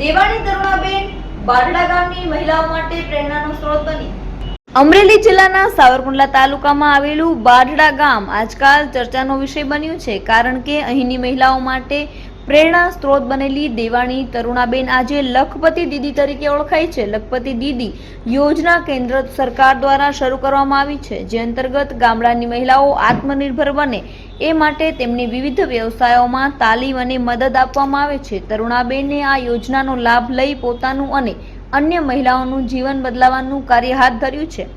દેવાણી તરુણાબેન બારડા ગામની મહિલાઓ માટે પ્રેરણાનો સ્ત્રોત બની. અમરેલી જિલ્લાના સાવરકુંડલા તાલુકામાં આવેલું બારડા ગામ આજકાલ ચર્ચાનો વિષય બન્યું છે, કારણ કે અહીંની મહિલાઓ માટે પ્રેરણા સ્ત્રોત બનેલી દેવાણી તરુણાબેન આજે લખપતિ દીદી તરીકે ઓળખાય છે. લખપતિ દીદી યોજના કેન્દ્ર સરકાર દ્વારા શરૂ કરવામાં આવી છે, જે અંતર્ગત ગામડાની મહિલાઓ આત્મનિર્ભર બને. એ માટે તેમને વિવિધ વ્યવસાયોમાં તાલીમ અને મદદ આપવામાં આવે છે. તરુણાબેને આ યોજનાનો લાભ લઈ પોતાનું અને અન્ય મહિલાઓનું જીવન બદલાવવાનું કાર્ય હાથ ધર્યું છે.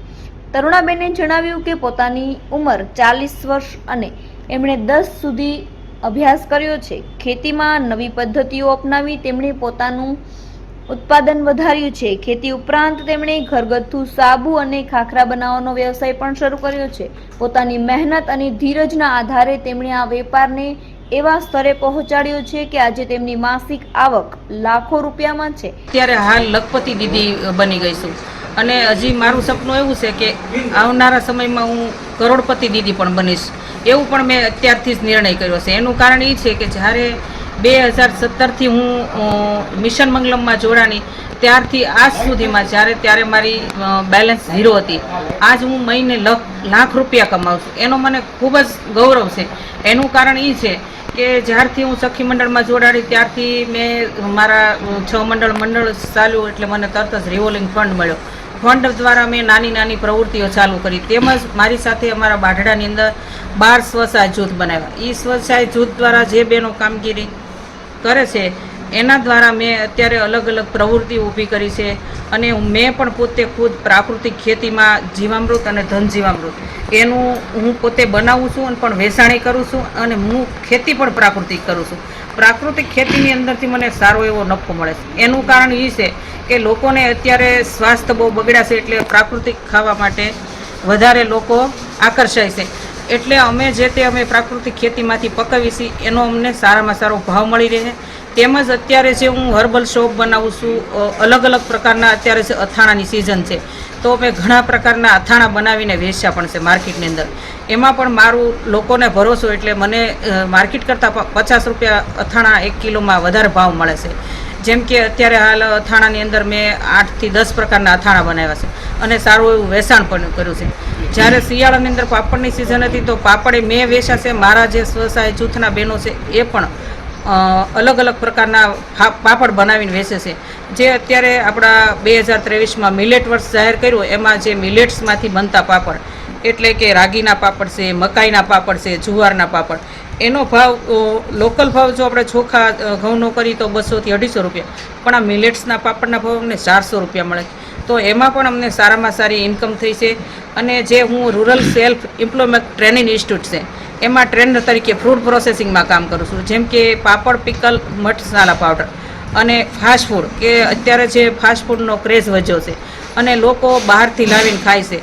તરુણાબેને જણાવ્યું કે પોતાની ઉંમર ચાલીસ વર્ષ અને એમણે દસ સુધી અભ્યાસ કર્યો છે. ખેતીમાં નવી પદ્ધતિઓ અપનાવી તેમણે પોતાનું ઉત્પાદન વધાર્યું છે. ખેતી ઉપરાંત તેમણે ઘરગથ્થુ સાબુ અને ખાખરા બનાવવાનો વ્યવસાય પણ શરૂ કર્યો છે. પોતાની મહેનત અને ધીરજના આધારે તેમણે આ વેપારને એવા સ્તરે પહોંચાડ્યો છે કે આજે તેમની માસિક આવક લાખો રૂપિયામાં છે. ત્યારે હાલ લખપતિ દીદી બની ગઈ છું. અને હજી મારું સપનું એવું છે કે આવનારા સમયમાં હું કરોડપતિ દીદી પણ બનીશ. એવું પણ મેં અત્યારથી જ નિર્ણય કર્યો છે. એનું કારણ એ છે કે જ્યારે બે હજાર સત્તરથી હું મિશન મંગલમમાં જોડાણી, ત્યારથી આજ સુધીમાં જ્યારે, ત્યારે મારી બેલેન્સ ઝીરો હતી. આજ હું મહિને લખ લાખ રૂપિયા કમાઉં છું. એનો મને ખૂબ જ ગૌરવ છે. એનું કારણ એ છે કે જ્યારથી હું સખી મંડળમાં જોડાડી ત્યારથી મેં મારા છ મંડળ મંડળ ચાલ્યું એટલે મને તરત જ રિવોલ્વિંગ ફંડ મળ્યો. ફંડ દ્વારા મેં નાની નાની પ્રવૃત્તિઓ ચાલુ કરી. તેમજ મારી સાથે અમારા બાઢડાની અંદર બાર સ્વસહાય જૂથ બનાવ્યા. એ સ્વસહાય જૂથ દ્વારા જે બહેનો કામગીરી કરે છે, એના દ્વારા મેં અત્યારે અલગ અલગ પ્રવૃત્તિ ઊભી કરી છે અને મેં પણ પોતે ખુદ પ્રાકૃતિક ખેતીમાં જીવામૃત અને ધન જીવામૃત. એનું હું પોતે બનાવું છું અને પણ વેચાણી કરું છું અને હું ખેતી પણ પ્રાકૃતિક કરું છું. પ્રાકૃતિક ખેતીની અંદરથી મને સારો એવો નફો મળે છે. એનું કારણ એ છે કે લોકોને અત્યારે સ્વાસ્થ્ય બહુ બગડ્યા છે એટલે પ્રાકૃતિક ખાવા માટે વધારે લોકો આકર્ષાય છે. એટલે અમે જે તે અમે પ્રાકૃતિક ખેતીમાંથી પકવીએ છીએ, એનો અમને સારામાં સારો ભાવ મળી રહે. તેમજ અત્યારે જે હું હર્બલ શોપ બનાવું છું અલગ અલગ પ્રકારના અત્યારે જે અથાણાની સિઝન છે, તો મેં ઘણા પ્રકારના અથાણા બનાવીને વેચ્યા પણ છે માર્કેટની અંદર. એમાં પણ મારું લોકોને ભરોસો એટલે મને માર્કેટ કરતાં પચાસ રૂપિયા અથાણા એક કિલોમાં વધારે ભાવ મળે છે. જેમ કે અત્યારે હાલ અથાણાની અંદર મેં આઠથી દસ પ્રકારના અથાણા બનાવ્યા છે. અને સારું એવું વેચાણ પણ કર્યું છે. જ્યારે શિયાળાની અંદર પાપડની સિઝન હતી તો પાપડે મેં વેચ્યા છે. મારા જે સ્વસહાય જૂથના બહેનો છે, એ પણ અલગ અલગ પ્રકારના પાપડ બનાવીને વેચે છે. જે અત્યારે આપણા બે હજાર ત્રેવીસમાં મિલેટ વર્ષ જાહેર કર્યું, એમાં જે મિલેટ્સમાંથી બનતા પાપડ, એટલે કે રાગીના પાપડ છે, મકાઈના પાપડ છે, જુવારના પાપડ એનો ભાવ લોકલ ભાવ જો આપણે ચોખા ઘઉંનો કરીએ તો બસોથી અઢીસો રૂપિયા. પણ આ મિલેટ્સના પાપડના ભાવ અમને ચારસો રૂપિયા મળે તો એમાં પણ અમને સારામાં સારી ઇન્કમ થઈ છે. અને જે હું rural self employment training institute છે, એમાં ટ્રેનર તરીકે ફ્રૂટ પ્રોસેસિંગમાં કામ કરું છું. જેમ કે પાપડ, પિકલ મઠસાલા પાવડર અને ફાસ્ટ ફૂડ કે અત્યારે જે ફાસ્ટ ફૂડનો ક્રેઝ વધ્યો છે. અને લોકો બહારથી લાવીને ખાય છે.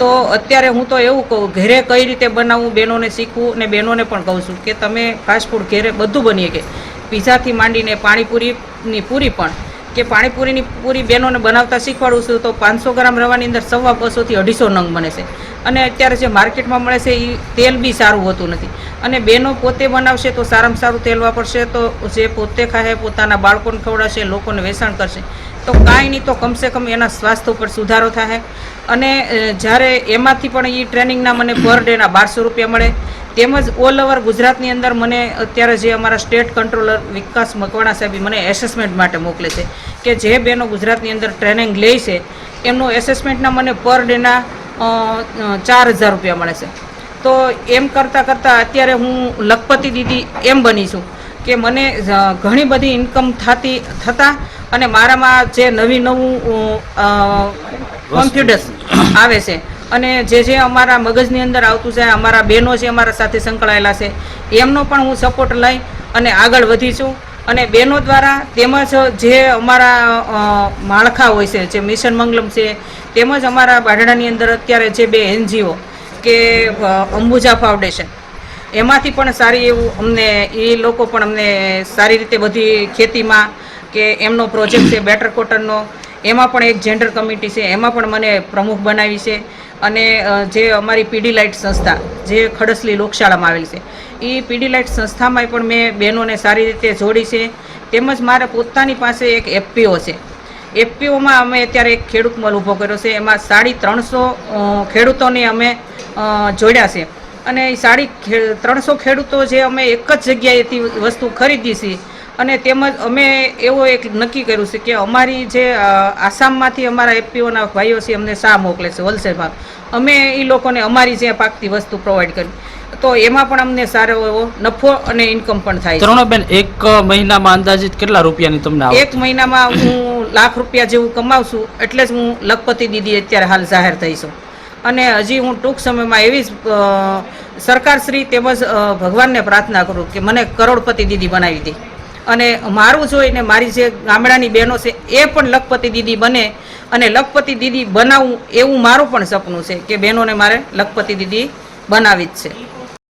તો અત્યારે હું તો એવું કહું, ઘરે કઈ રીતે બનાવવું બહેનોને શીખવું અને બહેનોને પણ કહું છું કે તમે ફાસ્ટફૂડ ઘરે બધું બની શકે પીઝાથી માંડીને પાણીપુરીની પૂરી પણ, કે પાણીપુરીની પૂરી બહેનોને બનાવતા શીખવાડું છું તો પાંચસો ગ્રામ રવાની અંદર સવા બસોથી અઢીસો નંગ બને છે. અને અત્યારે જે માર્કેટમાં મળે છે એ તેલ બી સારું હોતું નથી. અને બહેનો પોતે બનાવશે તો સારામાં સારું તેલ વાપરશે તો જે પોતે ખાશે પોતાના બાળકોને ખવડાવશે, લોકોને વેચાણ કરશે. તો કાંઈ નહીં તો કમસે કમ એના સ્વાસ્થ્ય ઉપર સુધારો થાય. અને જ્યારે એમાંથી પણ એ ટ્રેનિંગના મને પર ડેના બારસો રૂપિયા મળે, તેમજ ઓલ ઓવર ગુજરાતની અંદર મને અત્યારે જે અમારા સ્ટેટ કંટ્રોલર વિકાસ મકવાણા સાહેબ મને એસેસમેન્ટ માટે મોકલે છે કે જે બહેનો ગુજરાતની અંદર ટ્રેનિંગ લે છે, એમનું એસેસમેન્ટના મને પર ડેના ચાર હજાર રૂપિયા મળે છે. તો એમ કરતાં કરતાં અત્યારે હું લખપતિ દીદી એમ બની છું કે મને ઘણી બધી ઇન્કમ થતી, થતાં અને મારામાં જે નવી નવું કોન્ફિડન્સ આવે છે. અને જે જે અમારા મગજની અંદર આવતું છે, અમારા બહેનો છે, અમારા સાથે સંકળાયેલા છે, એમનો પણ હું સપોર્ટ લઈ અને આગળ વધી છું અને બહેનો દ્વારા તેમજ જે અમારા માળખા હોય છે, જે મિશન મંગલમ છે, તેમજ અમારા બાઢડાની અંદર અત્યારે જે બે એનજીઓ કે અંબુજા ફાઉન્ડેશન, એમાંથી પણ સારી એવું અમને, એ લોકો પણ અમને સારી રીતે બધી ખેતીમાં કે એમનો પ્રોજેક્ટ છે, બેટર કોટનનો એમાં પણ એક જેન્ડર કમિટી છે. એમાં પણ મને પ્રમુખ બનાવી છે અને જે અમારી પીડી લાઇટ સંસ્થા, જે ખડસલી લોકશાળામાં આવેલી છે એ પીડી લાઇટ સંસ્થામાં પણ મેં બહેનોને સારી રીતે જોડી છે. તેમજ મારે પોતાની પાસે એક એફપીઓ છે. એફપીઓમાં અમે અત્યારે એક ખેડૂત મલ ઊભો કર્યો છે. એમાં સાડી ત્રણસો ખેડૂતોને અમે જોડ્યા છે. અને એ સાડી ત્રણસો ખેડૂતો જે અમે એક જ જગ્યાએથી વસ્તુ ખરીદી છે અને તેમજ અમે એવો એક નક્કી કર્યું છે કે અમારી જે આસામમાંથી અમારા એફપીઓના ભાઈઓ છે અમને શા મોકલે છે હોલસેલમાં અમે એ લોકોને અમારી જે પાકતી વસ્તુ પ્રોવાઈડ કરી. તો એમાં પણ અમને સારો એવો નફો અને ઇન્કમ પણ થાય તરુણાબેન એક મહિનામાં અંદાજિત કેટલા રૂપિયાની તમને એક મહિનામાં હું લાખ રૂપિયા જેવું કમાવું છું એટલે જ હું લખપતિ દીદી અત્યારે હાલ જાહેર થઈ છું. અને હજી હું ટૂંક સમયમાં એવી જ સરકારશ્રી તેમજ ભગવાનને પ્રાર્થના કરું કે મને કરોડપતિ દીદી બનાવી દે. અને મારું જોઈને મારી જે ગામડાની બહેનો છે, એ પણ લખપતિ દીદી બને અને લખપતિ દીદી બનાવવું એવું મારું પણ સપનું છે કે બહેનોને મારે લખપતિ દીદી બનાવી જ છે.